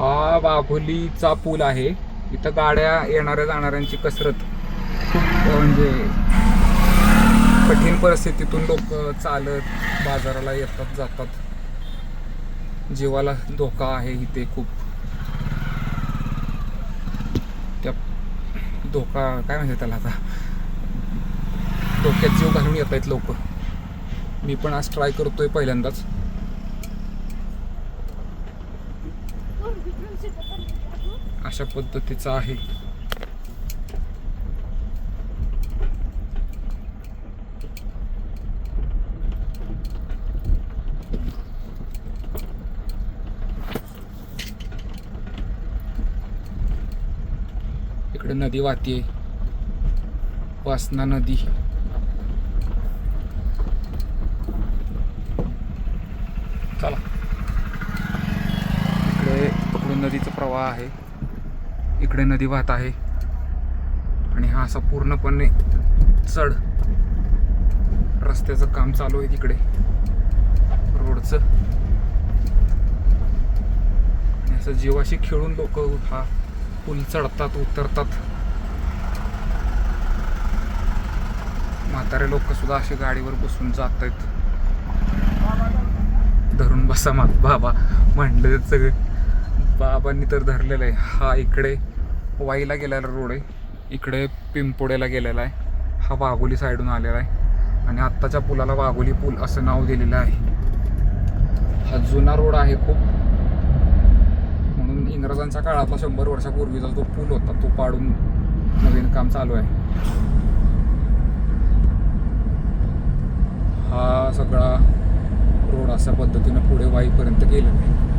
हा वाघोलीचा पूल आहे. इथं गाड्या येणाऱ्या जाणाऱ्यांची कसरत खूप म्हणजे कठीण परिस्थितीतून लोक चालत बाजाराला येतात जातात. जीवाला धोका आहे इथे खूप. त्या धोका काय म्हणते त्याला आता? धोक्यात जीव घालून येत आहेत लोक. मी पण आज ट्राय करतोय पहिल्यांदाच. अशा पद्धतीचं आहे. इकडे नदी वाहते वासना नदी. चला. नदीचा प्रवाह आहे. इकडे नदी वाहत आहे. आणि हा असा पूर्णपणे चढ रस्त्याचं काम चालू आहे तिकडे. रोडचं. आणि असं जीवाशी खेळून लोक हा पूल चढतात उतरतात. म्हातारे लोक सुद्धा असे गाडीवर बसून जात आहेत धरून बसा मात बाबा. म्हणलं सगळे. बाबांनी तर धरलेला आहे. हा इकडे वाईला गेलेला रोड आहे. इकडे पिंपोड्याला गेलेला आहे. हा वाघोली साईडून आलेला आहे. आणि आत्ताच्या पुलाला वाघोली पूल असं नाव दिलेलं आहे. हा जुना रोड आहे खूप. म्हणून इंग्रजांच्या काळातला शंभर वर्षापूर्वीचा जो पूल होता तो पाडून नवीन काम चालू आहे. हा सगळा रोड अशा पद्धतीनं पुढे वाईपर्यंत गेलेला आहे.